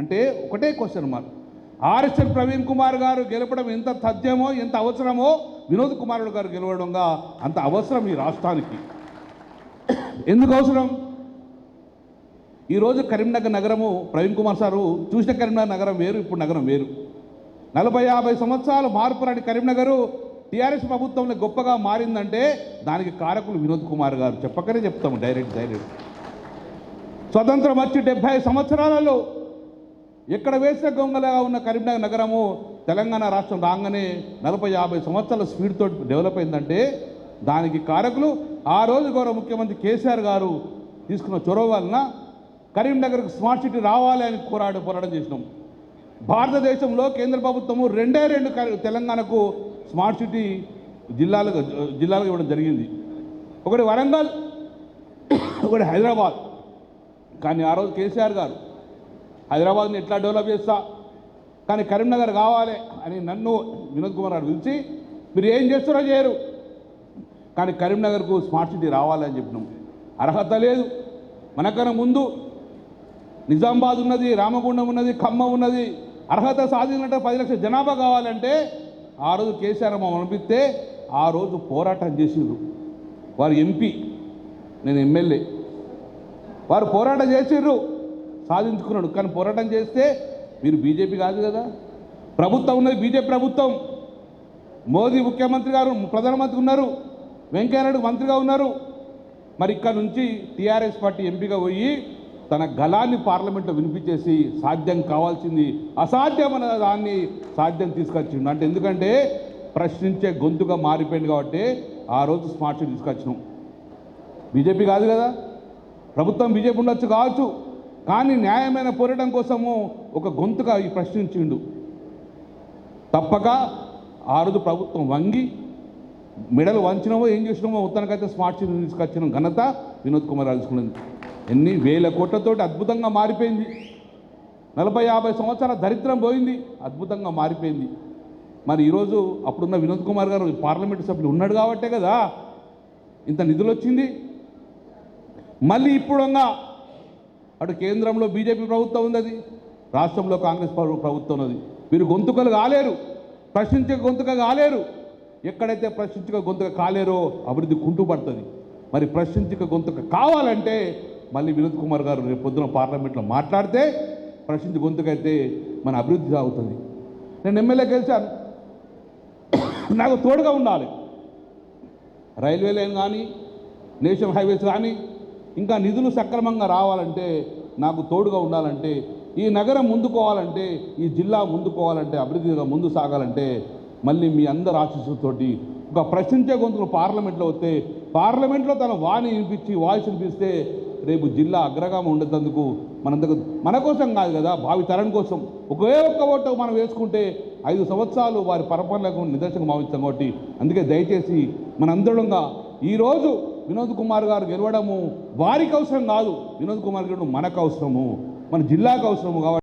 అంటే ఒకటే question mark RSL Praveen Kumar garu గెలపడం ఎంత తథ్యమో ఎంత అవసరమో వినోద్ కుమారుడు గారు గెలవడంగా అంత అవసరం ఈ రాష్ట్రానికి. ఎందుకు అవసరం? ఈరోజు కరీంనగర్ నగరము ప్రవీణ్ కుమార్ సారు చూసిన కరీంనగర్ నగరం వేరు ఇప్పుడు నగరం వేరు. నలభై యాభై సంవత్సరాలు మార్పు రాని కరీంనగరు టీఆర్ఎస్ ప్రభుత్వంలో గొప్పగా మారిందంటే దానికి కారకులు వినోద్ కుమార్ గారు. చెప్పకనే చెప్తాము డైరెక్ట్ డైరెక్ట్. స్వతంత్రం వచ్చి డెబ్బై సంవత్సరాలలో ఎక్కడ వేసిన గొంగలగా ఉన్న కరీంనగర్ నగరము తెలంగాణ రాష్ట్రం రాగానే నలభై యాభై సంవత్సరాల స్పీడ్తో డెవలప్ అయిందంటే దానికి కారకులు ఆ రోజు గౌరవ ముఖ్యమంత్రి కేసీఆర్ గారు తీసుకున్న చొరవ వలన కరీంనగర్కు స్మార్ట్ సిటీ రావాలి అని పోరాడు పోరాటం చేసినాం. భారతదేశంలో కేంద్ర ప్రభుత్వము రెండే రెండు తెలంగాణకు స్మార్ట్ సిటీ జిల్లాలకు జిల్లాలకు ఇవ్వడం జరిగింది. ఒకటి వరంగల్ ఒకటి హైదరాబాద్. కానీ ఆ రోజు కేసీఆర్ గారు హైదరాబాద్ని ఎట్లా డెవలప్ చేస్తా? కానీ కరీంనగర్ కావాలి అని నన్ను వినోద్ కుమార్ గారు పిలిచి మీరు ఏం చేస్తారో చేయరు. కానీ కరీంనగర్కు స్మార్ట్ సిటీ రావాలని చెప్పినాం. అర్హత లేదు. మనకన్నా ముందు నిజామాబాద్ ఉన్నది రామగుండం ఉన్నది ఖమ్మం ఉన్నది. అర్హత సాధించినట్టు పది లక్షల జనాభా కావాలంటే ఆ రోజు కేసీఆర్ అమ్మ అనిపిస్తే ఆ రోజు పోరాటం చేసిండ్రు. వారు ఎంపీ నేను ఎమ్మెల్యే. వారు పోరాటం చేసిండ్రు. సాధించుకున్నాడు. కానీ పోరాటం చేస్తే మీరు బీజేపీ కాదు కదా. ప్రభుత్వం ఉన్నది బీజేపీ ప్రభుత్వం. మోదీ ముఖ్యమంత్రి గారు ప్రధానమంత్రి ఉన్నారు. వెంకయ్యనాయుడు మంత్రిగా ఉన్నారు. మరి ఇక్కడ నుంచి టీఆర్ఎస్ పార్టీ ఎంపీగా పోయి తన గలాన్ని పార్లమెంట్లో వినిపించేసి సాధ్యం కావాల్సింది అసాధ్యమైన దాన్ని సాధ్యం తీసుకొచ్చిండు. అంటే ఎందుకంటే ప్రశ్నించే గొంతుగా మారిపోయింది కాబట్టి ఆ రోజు స్మార్ట్ సిటీ తీసుకొచ్చినాం. బీజేపీ కాదు కదా. ప్రభుత్వం బీజేపీ ఉండొచ్చు కావచ్చు. కానీ న్యాయమైన పోరాటం కోసము ఒక గొంతుగా ప్రశ్నించిండు. తప్పక ఆ రోజు ప్రభుత్వం వంగి మెడలు వంచినామో ఏం చేసినామో ఉత్తరానికైతే స్మార్ట్ సిటీ తీసుకొచ్చిన ఘనత వినోద్ కుమార్ రాజుకున్నది ఎన్ని వేల కోట్లతోటి అద్భుతంగా మారిపోయింది. నలభై యాభై సంవత్సరాల దరిద్రం పోయింది అద్భుతంగా మారిపోయింది. మరి ఈరోజు అప్పుడున్న వినోద్ కుమార్ గారు పార్లమెంటు సభ్యులు ఉన్నాడు కాబట్టే కదా ఇంత నిధులు వచ్చింది మళ్ళీ ఇప్పుడుగా అటు కేంద్రంలో బీజేపీ ప్రభుత్వం ఉన్నది రాష్ట్రంలో కాంగ్రెస్ ప్రభుత్వం ఉన్నది. మీరు గొంతుకలు కాలేరు. ప్రశ్నించే గొంతుక కాలేరు. ఎక్కడైతే ప్రశ్నించక గొంతుక కాలేరో అభివృద్ధి కుంటుపడుతుంది మరి ప్రశ్నించక గొంతుక కావాలంటే మళ్ళీ వినోద్ కుమార్ గారు రేపు పొద్దున పార్లమెంట్లో మాట్లాడితే ప్రశ్నించి గొంతుకైతే మన అభివృద్ధి సాగుతుంది. నేను ఎమ్మెల్యే గెలిచాను. నాకు తోడుగా ఉండాలి. రైల్వే లైన్ కానీ నేషనల్ హైవేస్ కానీ ఇంకా నిధులు సక్రమంగా రావాలంటే నాకు తోడుగా ఉండాలంటే ఈ నగరం ముందుకోవాలంటే ఈ జిల్లా ముందుకోవాలంటే అభివృద్ధిగా ముందు సాగాలంటే మళ్ళీ మీ అందరి ఆశీస్సులతోటి ఒక ప్రశ్నించే గొంతులు పార్లమెంట్లో వస్తే పార్లమెంట్లో తన వాణి వినిపించి వాయిస్ వినిపిస్తే రేపు జిల్లా అగ్రగామి ఉండేందుకు మనందకు మన కోసం కాదు కదా భావి తరం కోసం. ఒకే ఒక్క ఓటు మనం వేసుకుంటే ఐదు సంవత్సరాలు వారి పరపరలకు నిదర్శనం భావిస్తాం కాబట్టి అందుకే దయచేసి మనందరంగా ఈరోజు వినోద్ కుమార్ గారు గెలవడము వారికి అవసరం కాదు. వినోద్ కుమార్ గారు మనకు అవసరము. మన జిల్లాకు అవసరము కాబట్టి